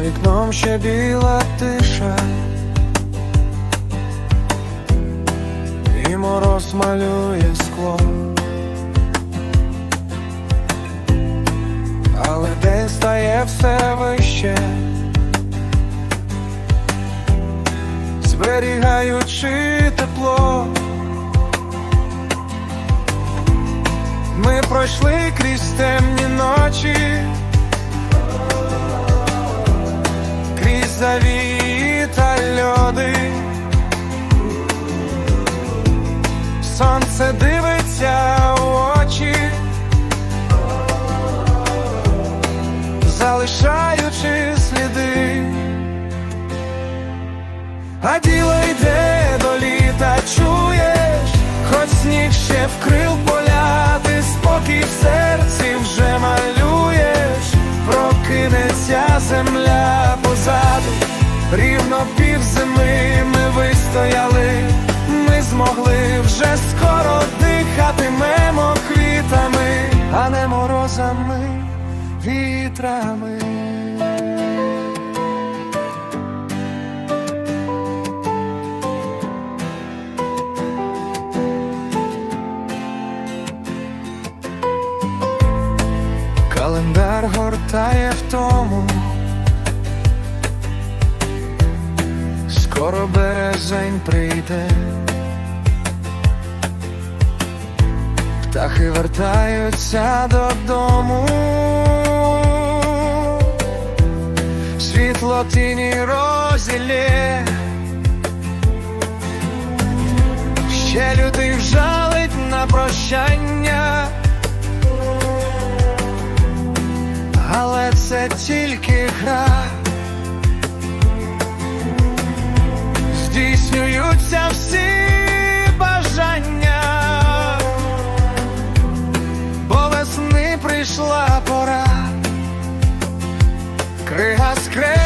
вікном ще біла тиша, і мороз малює скло. Але день стає все вище, зберігаючи тепло. Ми пройшли крізь темні ночі, завії та льоди. Сонце дивиться в очі, залишаючи сліди. А діло йде до літа, чуєш, хоч сніг ще вкрив поля, ти спокій в серці вже малюєш, прокинеться земля рівно пів зими ми вистояли, ми змогли вже скоро дихатимемо квітами, а не морозами, вітрами. Календар гортає в тому, березень прийде, птахи вертаються додому, світло тіні розілє, ще людей вжалить на прощання. але це тільки гра. прийшла пора, крига скреп.